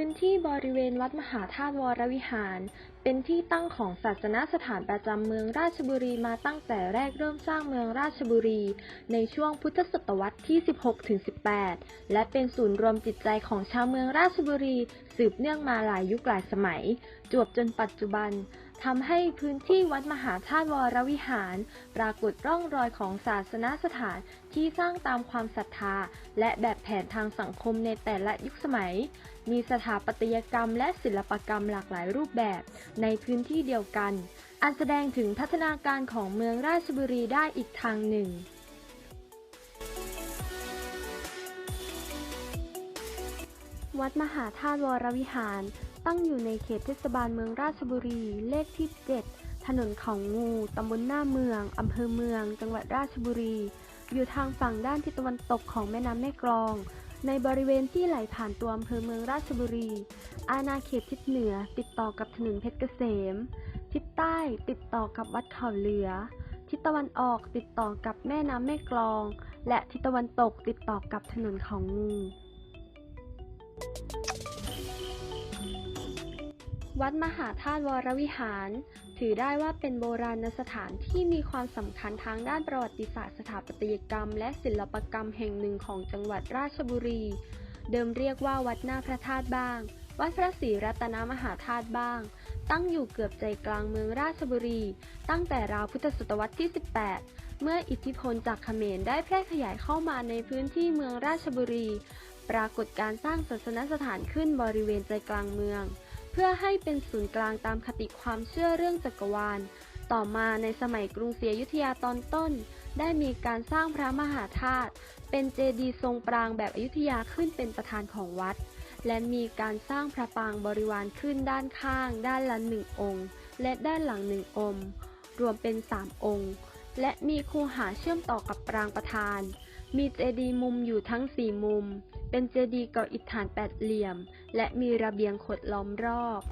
พื้นที่บริเวณวัดมหาธาตุวรวิหาร เป็นที่ตั้งของศาสนสถานประจำเมืองราชบุรีมาตั้งแต่แรกเริ่มสร้างเมืองราชบุรี ในช่วงพุทธศตวรรษที่ 16-18 และเป็นศูนย์รวมจิตใจของชาวเมืองราชบุรี สืบเนื่องมาหลายยุคหลายสมัย จวบจนปัจจุบันทำให้พื้นที่วัดมหาธาตุวรวิหาร ปรากฏร่องรอยของศาสนสถานที่สร้างตามความศรัทธา และแบบแผนทางสังคมในแต่ละยุคสมัย มีสถาปัตยกรรมและศิลปกรรมหลากหลายรูปแบบในพื้นที่เดียวกัน อันแสดงถึงพัฒนาการของเมืองราชบุรีได้อีกทางหนึ่งวัดมหาธาตุวรวิหาร ตั้งอยู่ในเขตเทศบาลเมืองราชบุรี เลขที่ 7 ถนนเขางู ตำบลหน้าเมือง อำเภอเมือง จังหวัดราชบุรี อยู่ทางฝั่งด้านทิศตะวันตกของแม่น้ำแม่กลอง ในบริเวณที่ไหลผ่านตัวอำเภอเมืองราชบุรี อาณาเขตทิศเหนือติดต่อกับถนนเพชรเกษม ทิศใต้ติดต่อกับวัดเขาเหลือ ทิศตะวันออกติดต่อกับแม่น้ำแม่กลอง และทิศตะวันตกติดต่อกับถนนเขางูวัดมหาธาตุวรวิหาร ถือได้ว่าเป็นโบราณสถานที่มีความสำคัญทางด้านประวัติศาสตร์สถาปัตยกรรม และศิลปกรรมแห่งหนึ่งของจังหวัดราชบุรี เดิมเรียกว่าวัดหน้าพระธาตุบ้าง วัดพระศรีรัตนมหาธาตุบ้าง ตั้งอยู่เกือบใจกลางเมืองราชบุรี ตั้งแต่ราวพุทธศตวรรษที่ 18 เมื่ออิทธิพลจากเขมรได้แพร่ขยายเข้ามาในพื้นที่เมืองราชบุรี ปรากฏการสร้างศาสนสถานขึ้นบริเวณใจกลางเมือง พื่อให้เป็นศูนย์กลางตามคติความเชื่อเรื่องจักรวาล ต่อมาในสมัยกรุงศรีอยุธยาตอนต้น ได้มีการสร้างพระมหาธาตุเป็นเจดีย์ทรงปรางแบบอยุธยาขึ้นเป็นประธานของวัด และมีการสร้างพระปรางบริวารขึ้นด้านข้าง ด้านละหนึ่งองค์ และด้านหลังหนึ่งองค์ รวมเป็นสามองค์ และมีคูหาเชื่อมต่อกับปรางประธาน มีเจดีย์มุมอยู่ทั้งสี่มุม เป็นเจดีย์ก่ออิฐฐานแปดเหลี่ยม และมีระเบียงขดล้อมรอบ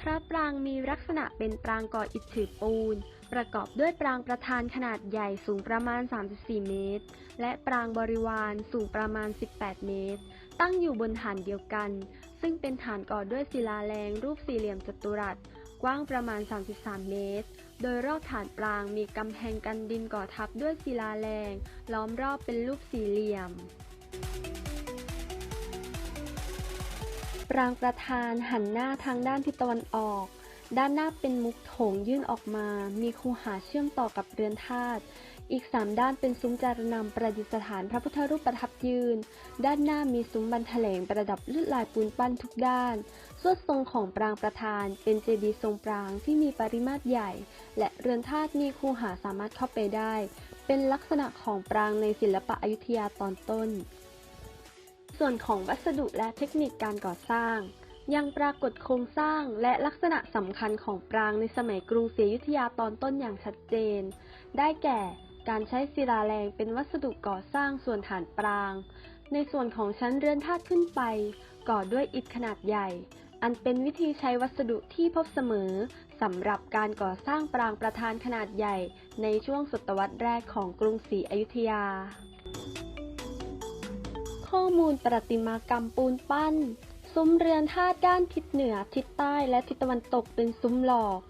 พระปรางมีลักษณะเป็นปรางก่ออิฐถือปูน ประกอบด้วยปรางประธานขนาดใหญ่สูงประมาณ 34 เมตร และปรางบริวารสูงประมาณ 18 เมตร ตั้งอยู่บนฐานเดียวกัน ซึ่งเป็นฐานก่อด้วยศิลาแรงรูปสี่เหลี่ยมจัตุรัส กว้างประมาณ 33 เมตร โดยรอบฐานปรางมีกำแพงกันดินก่อทับด้วยศิลาแรง ล้อมรอบเป็นรูปสี่เหลี่ยม ปรางประธานหันหน้าทางด้านทิศตะวันออก ด้านหน้าเป็นมุกโถงยื่นออกมา มีคูหาเชื่อมต่อกับเรือนธาตุ อีกสามด้านเป็นซุ้มจารนำประดิษฐานพระพุทธรูปประทับยืน ด้านหน้ามีซุ้มบันแถลงประดับลวดลายปูนปั้นทุกด้าน สวนทรงของปรางประธาน เป็นเจดีย์ทรงปรางที่มีปริมาตรใหญ่ และเรือนธาตุมีคูหาสามารถเข้าไปได้ เป็นลักษณะของปรางในศิลปะอยุธยาตอนต้น ส่วนของวัสดุและเทคนิคการก่อสร้างยังปรากฏโครงสร้างและลักษณะสำคัญของปรางในสมัยกรุงศรีอยุธยาตอนต้นอย่างชัดเจน ได้แก่ การใช้ศิลาแรงเป็นวัสดุก่อสร้างส่วนฐานปราง ในส่วนของชั้นเรือนธาตุขึ้นไป ก่อด้วยอิฐขนาดใหญ่ อันเป็นวิธีใช้วัสดุที่พบเสมอสำหรับการก่อสร้างปรางประธานขนาดใหญ่ ในช่วงศตวรรษแรกของกรุงศรีอยุธยา ข้อมูลประติมากรรมปูนปั้น ซุ้มเรือนธาตุด้านทิศเหนือ ทิศใต้และทิศตะวันตกเป็นซุ้มหลอก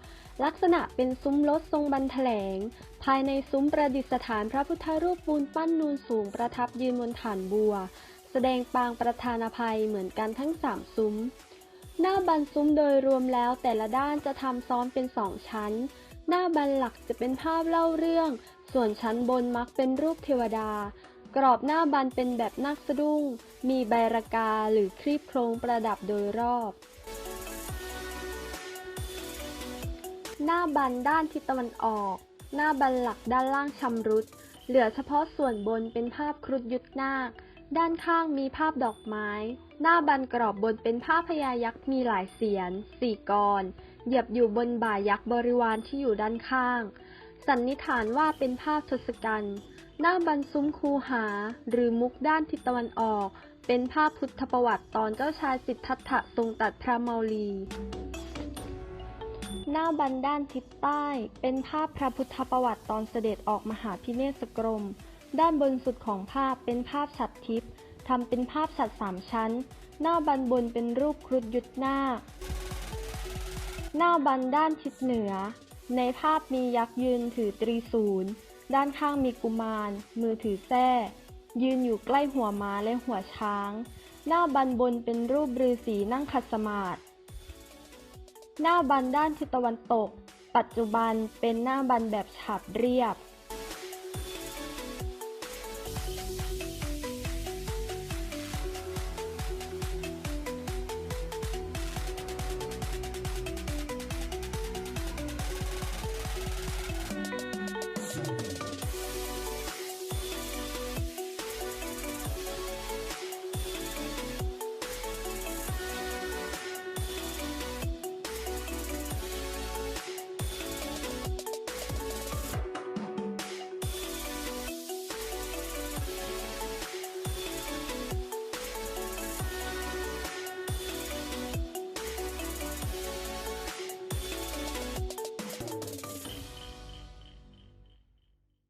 ลักษณะเป็นซุ้มรถทรงบันแถลง ภายในซุ้มประดิษฐานพระพุทธรูปปูนปั้นนูนสูงประทับยืนบนฐานบัว แสดงปางประธานภัยเหมือนกันทั้งสามซุ้ม หน้าบันซุ้มโดยรวมแล้วแต่ละด้านจะทำซ้อนเป็นสองชั้น หน้าบันหลักจะเป็นภาพเล่าเรื่อง ส่วนชั้นบนมักเป็นรูปเทวดา กรอบหน้าบันเป็นแบบนาคสะดุ้ง มีใบรากาหรือครีบโครงประดับโดยรอบ หน้าบันด้านทิศตะวันออก หน้าบันหลักด้านล่างชำรุด เหลือเฉพาะส่วนบนเป็นภาพครุฑยุทธนาค ด้านข้างมีภาพดอกไม้ หน้าบันกรอบบนเป็นภาพพญายักษ์มีหลายเสียนสี่กรเหยียบอยู่บนบ่ายักษ์บริวารที่อยู่ด้านข้าง สันนิษฐานว่าเป็นภาพทศกัณฐ์หน้าบันซุ้มคูหา หรือมุกด้านทิศตะวันออก เป็นภาพพุทธประวัติตอนเจ้าชายสิทธัตถะทรงตัดพระเมาลี หน้าบันด้านทิศใต้ เป็นภาพพระพุทธประวัติตอนเสด็จออกมหาพิเนศกรม ด้านบนสุดของภาพเป็นภาพฉัตรทิพย์ทำเป็นภาพฉัตรสามชั้น หน้าบันบนเป็นรูปครุฑยุทธนาคหน้าบันด้านทิศเหนือ ในภาพมียักษ์ยืนถือตรีศูนย์ด้านข้างมีกุมาร มือถือแส้ยืนอยู่ใกล้หัวม้าและหัวช้าง หน้าบันบนเป็นรูปฤาษีนั่งขัดสมาธิ หน้าบันด้านทิศตะวันตก ปัจจุบันเป็นหน้าบันแบบฉาบเรียบ